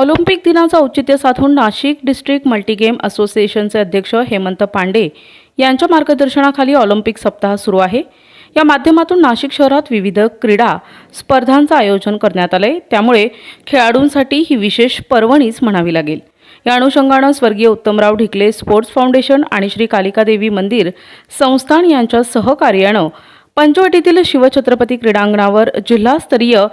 Olympic दिनाचं औचित्य साधून नाशिक डिस्ट्रिक्ट मल्टीगेम असोसिएशनचे अध्यक्ष हेमंत पांडे यांच्या मार्गदर्शनाखाली ऑलिम्पिक सप्ताह सुरू आहे. या माध्यमातून नाशिक शहरात विविध क्रीडा स्पर्धांचं आयोजन करण्यात आलंय. त्यामुळे खेळाडूंसाठी ही विशेष पर्वणीच म्हणावी लागेल. या अनुषंगानं स्वर्गीय उत्तमराव ढिकले स्पोर्ट्स फाउंडेशन आणि श्री कालिकादेवी मंदिर संस्थान यांच्या सहकार्यानं पंचवटीतील शिवछत्रपती क्रीडांगणावर जिल्हास्तरीय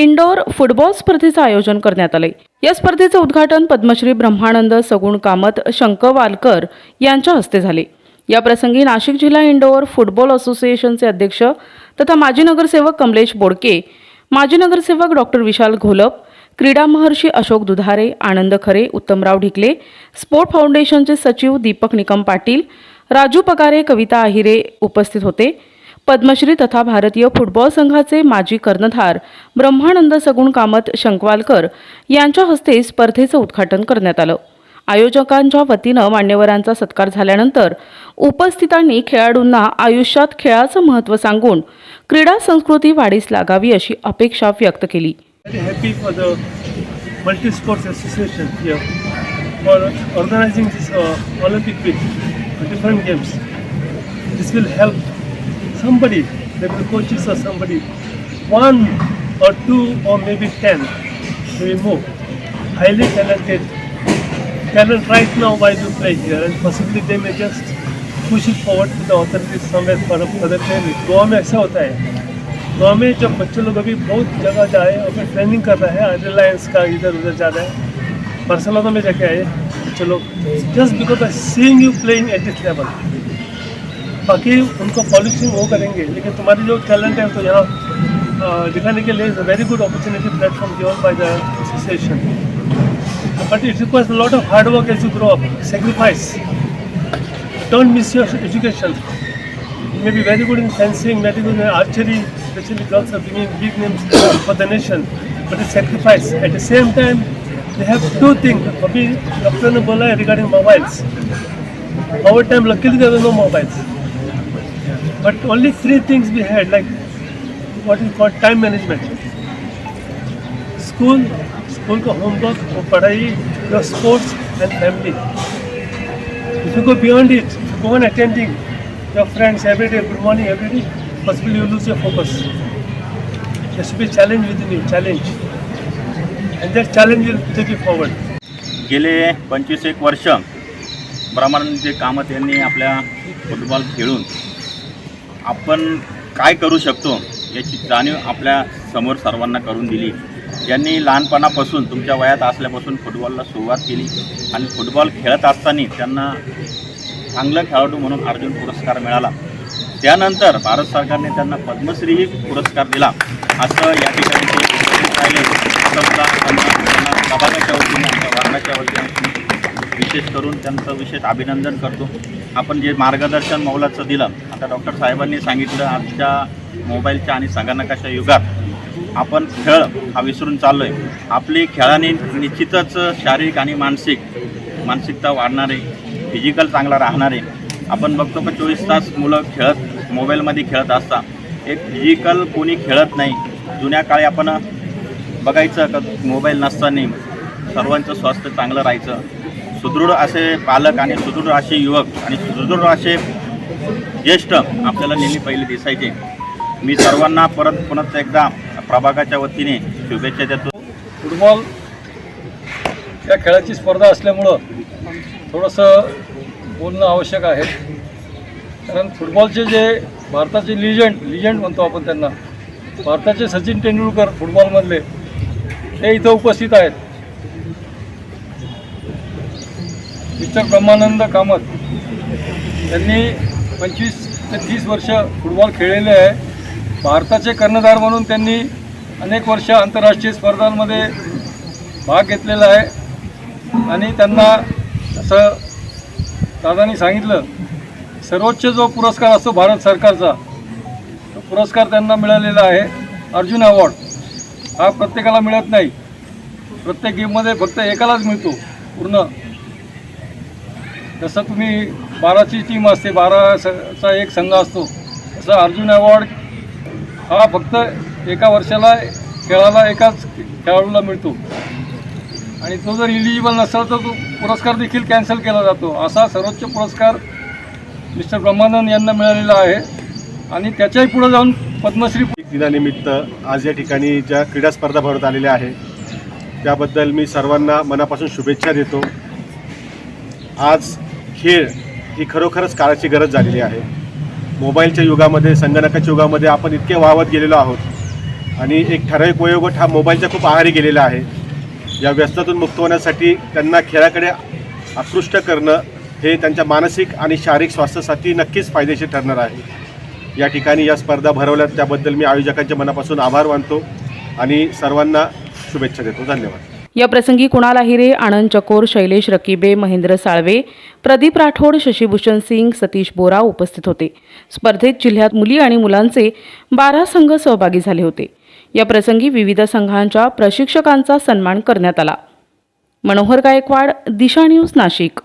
इंडोर फुटबॉल स्पर्धेचं आयोजन करण्यात आले या स्पर्धेचं उद्घाटन पद्मश्री ब्रह्मानंद सगुण कामत शंकवालकर यांच्या हस्ते झाले. या प्रसंगी नाशिक जिल्हा इंडोर फुटबॉल असोसिएशनचे अध्यक्ष तथा माजी नगरसेवक कमलेश बोडके माजी नगरसेवक डॉक्टर विशाल घोलप क्रीडा महर्षी अशोक दुधारे आनंद खरे उत्तमराव ढिकले स्पोर्ट फाउंडेशनचे सचिव दीपक निकम पाटील राजू पगारे कविता आहिरे उपस्थित होते. पद्मश्री तथा भारतीय फुटबॉल संघाचे माजी कर्णधार ब्रह्मानंद सगुण कामत शंकवालकर यांच्या हस्ते स्पर्धेचं उद्घाटन करण्यात आलं आयोजकांच्या वतीनं मान्यवरांचा सत्कार झाल्यानंतर उपस्थितांनी खेळाडूंना आयुष्यात खेळाचं महत्त्व सांगून क्रीडा संस्कृती वाढीस लागावी अशी अपेक्षा व्यक्त केली Multi Sports Association here for organizing this uh, Olympic week different games. This will help somebody, maybe coaches or somebody, one or two or maybe ten, maybe more, highly talented talent right now why to play here and possibly they may just push it forward to the authorities somewhere for other training. Goa में ऐसा होता है गोवा में जब बच्चे लोग अभी बहुत जगह जाए और फिर ट्रेनिंग कर रहे हैं रिलायंस का इधर उधर जा रहे हैं बार्सिलोना में जाके आए बच्चे लोग just because I seeing you playing at this level बाकी उनको पॉलिशिंग वो करेंगे, लेकिन तुम्हारी जो टैलेंट है तो यहाँ दिखाने के लिए is a very good opportunity platform given by the association but it requires lot of hard work as you grow up sacrifice don't miss your education may be very good in fencing very good in archery specially girls are being big names for the nation but it sacrifice at the same time they have to thing अभी doctor ने बोला है regarding mobiles over time luckily there no mobiles But only three things we had, like what is called time management. School, school का homework, और पढ़ाई your sports and family if you go beyond it go on attending your friends every day, good morning every day, possibly you lose your focus. there should be challenge within you challenge and that challenge will take you forward गेले पंचवीस एक वर्ष ब्रह्मानंद कामत यांनी आपल्या football खेळून आपण काय करू शकतो याची जाणीव आपल्यासमोर सर्वांना करून दिली. यांनी लहानपणापासून तुमच्या वयात असल्यापासून फुटबॉलला सुरुवात केली आणि फुटबॉल खेळत असताना त्यांना चांगलं खेळाडू म्हणून अर्जुन पुरस्कार मिळाला. त्यानंतर भारत सरकारने त्यांना पद्मश्रीही पुरस्कार दिला. असं या ठिकाणी राहिले वतीने आमच्या वार्डाच्या वतीने विशेष करून त्यांचं विशेष अभिनंदन करतो. आपण जे मार्गदर्शन मौलाचं दिलं आता डॉक्टर साहेबांनी सांगितलं आजच्या मोबाईलच्या आणि संगणकाच्या युगात आपण खेळ हा विसरून चाललो आहे आपली खेळाने निश्चितच शारीरिक आणि मानसिक मानसिकता वाढणारे फिजिकल चांगला राहणारे आपण बघतो का चोवीस तास मुलं खेळत मोबाईलमध्ये खेळत असता एक फिजिकल कोणी खेळत नाही. जुन्या काळी आपण बघायचं का मोबाईल नसताना सर्वांचं स्वास्थ्य चांगलं राहायचं. सुदृढ असे पालक आणि सुदृढ असे युवक आणि सुदृढ असे ज्येष्ठ आपल्याला नेहमी पहिले दिसायचे. मी सर्वांना परत पुन्हा एकदा प्रभागाच्या वतीने शुभेच्छा देतो. फुटबॉल या खेळाची स्पर्धा असल्यामुळं थोडंसं बोलणं आवश्यक आहे. कारण फुटबॉलचे जे भारताचे लिजंड लिजंड म्हणतो आपण त्यांना भारताचे सचिन तेंडुलकर फुटबॉलमधले ते इथं उपस्थित आहेत. मिस्टर ब्रह्मानंद कामत यांनी पंचवीस ते तीस वर्ष फुटबॉल खेळलेले आहे. भारताचे कर्णधार म्हणून त्यांनी अनेक वर्ष आंतरराष्ट्रीय स्पर्धांमध्ये भाग घेतलेला आहे. आणि त्यांना असं दादानी सांगितलं सर्वोच्च जो पुरस्कार असतो भारत सरकारचा तो पुरस्कार त्यांना मिळालेला आहे. अर्जुन अवॉर्ड. हा प्रत्येकाला मिळत नाही. प्रत्येक गेममध्ये फक्त एकालाच मिळतो पूर्ण. जसं तुम्ही बाराची टीम असते बाराचा एक संघ असतो तसं अर्जुन अवॉर्ड हा फक्त एका वर्षाला खेळाला एकाच खेळाडूला मिळतो. आणि तो जर इलिजिबल नसला तर तो पुरस्कार देखील कॅन्सल केला जातो. असा सर्वोच्च पुरस्कार मिस्टर ब्रह्मानंद यांना मिळालेला आहे. आणि त्याच्याही पुढे जाऊन पद्मश्री दिनानिमित्त आज या ठिकाणी ज्या क्रीडा स्पर्धा भरवत आलेल्या आहे त्याबद्दल मी सर्वांना मनापासून शुभेच्छा देतो. आज खेळ ही खरोखरच काळाची गरज झालेली आहे. मोबाईलच्या युगामध्ये संगणकाच्या युगामध्ये आपण इतके वाहवत गेलेलो आहोत. आणि एक ठराविक वयोगट हा मोबाईलच्या खूप आहारी गेलेला आहे. या व्यस्तातून मुक्त होण्यासाठी त्यांना खेळाकडे आकृष्ट करणं हे त्यांच्या मानसिक आणि शारीरिक स्वास्थ्यासाठी नक्कीच फायदेशीर ठरणार आहे. या ठिकाणी या स्पर्धा भरवल्यात. त्याबद्दल मी आयोजकांच्या मनापासून आभार मानतो आणि सर्वांना शुभेच्छा देतो. धन्यवाद. या प्रसंगी कुणाल आहिरे आनंद चकोर शैलेश रकिबे महेंद्र साळवे प्रदीप राठोड शशीभूषण सिंग सतीश बोरा उपस्थित होते. स्पर्धेत जिल्ह्यात मुली आणि मुलांचे बारा संघ सहभागी झाले होते. या प्रसंगी विविध संघांच्या प्रशिक्षकांचा सन्मान करण्यात आला. मनोहर गायकवाड दिशा न्यूज नाशिक.